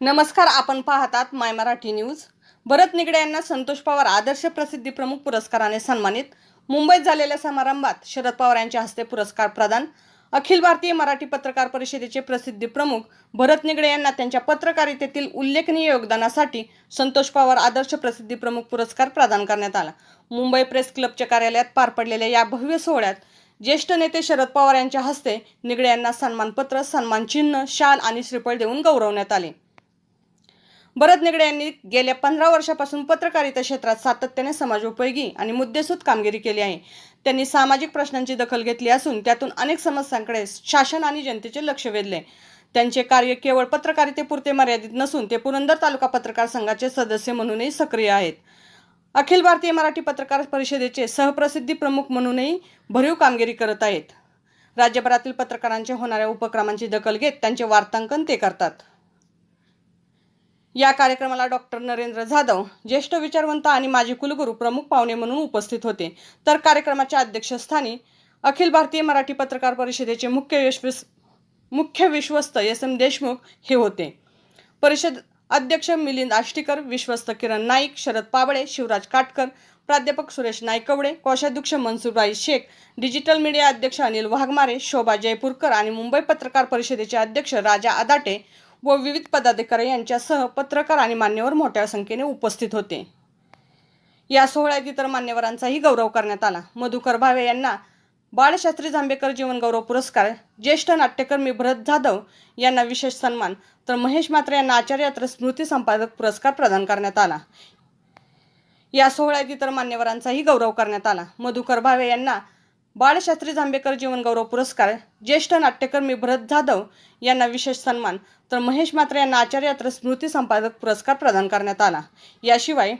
नमस्कार आपण पाहतात माय मराठी न्यूज. भरत निगडे यांना संतोष पवार आदर्श प्रसिद्धी प्रमुख पुरस्काराने सन्मानित. मुंबईत झालेल्या समारंभात शरद पवार यांच्या हस्ते पुरस्कार प्रदान. अखिल भारतीय मराठी पत्रकार परिषदेचे प्रसिद्धी प्रमुख भरत निगडे यांना त्यांच्या पत्रकारितेतील उल्लेखनीय योगदानासाठी संतोष पवार आदर्श प्रसिद्धी प्रमुख पुरस्कार प्रदान करण्यात आला. मुंबई प्रेस क्लबच्या कार्यालयात पार पडलेल्या या भव्य सोहळ्यात ज्येष्ठ नेते शरद पवार यांच्या हस्ते निगडे यांना सन्मानपत्र सन्मानचिन्ह शाल आणि श्रीफळ देऊन गौरवण्यात आले. भरत निगडे यांनी गेल्या पंधरा वर्षापासून पत्रकारिता क्षेत्रात सातत्याने समाजोपयोगी आणि मुद्देसूद कामगिरी केली आहे. त्यांनी सामाजिक प्रश्नांची दखल घेतली असून त्यातून अनेक समस्यांकडे शासन आणि जनतेचे लक्ष वेधले. त्यांचे कार्य केवळ पत्रकारितेपुरते मर्यादित नसून ते पुरंदर तालुका पत्रकार संघाचे सदस्य म्हणूनही सक्रिय आहेत. अखिल भारतीय मराठी पत्रकार परिषदेचे सहप्रसिद्धी प्रमुख म्हणूनही भरीव कामगिरी करत आहेत. राज्यभरातील पत्रकारांच्या होणाऱ्या उपक्रमांची दखल घेत त्यांचे वार्तांकन ते करतात. या कार्यक्रमाला डॉक्टर नरेंद्र जाधव ज्येष्ठ विचारवंत आणि माजी कुलगुरू प्रमुख पाहुणे म्हणून उपस्थित होते. तर कार्यक्रमाच्या अध्यक्षस्थानी अखिल भारतीय मराठी पत्रकार परिषदेचे मुख्य यशविस मुख्य विश्वस्त एस एम देशमुख हे होते. परिषद अध्यक्ष मिलिंद आष्टीकर विश्वस्त किरण नाईक शरद पाबळे शिवराज काटकर प्राध्यापक सुरेश नायकवडे कोषाध्यक्ष मनसूरबाई शेख डिजिटल मीडिया अध्यक्ष अनिल वाघमारे शोभा जयपूरकर आणि मुंबई पत्रकार परिषदेचे अध्यक्ष राजा आदाटे व विविध पदाधिकारी यांच्यासह पत्रकार आणि मान्यवर मोठ्या संख्येने उपस्थित होते. या सोहळ्यात इतर मान्यवरांचाही गौरव करण्यात आला. मधुकर भावे यांना बाळशास्त्री जांभेकर जीवनगौरव पुरस्कार ज्येष्ठ नाट्यकर्मी भरत जाधव यांना विशेष सन्मान तर महेश मात्रे यांना आचार्यत्र स्मृती संपादक पुरस्कार प्रदान करण्यात आला. या सोहळ्यात इतर मान्यवरांचाही गौरव करण्यात आला. मधुकर भावे यांना बाळशास्त्री जांभेकर जीवनगौरव पुरस्कार ज्येष्ठ नाट्यकर्मी भरत जाधव यांना विशेष सन्मान तर महेश मात्रे यांना आचार्यत्र स्मृती संपादक पुरस्कार प्रदान करण्यात आला. याशिवाय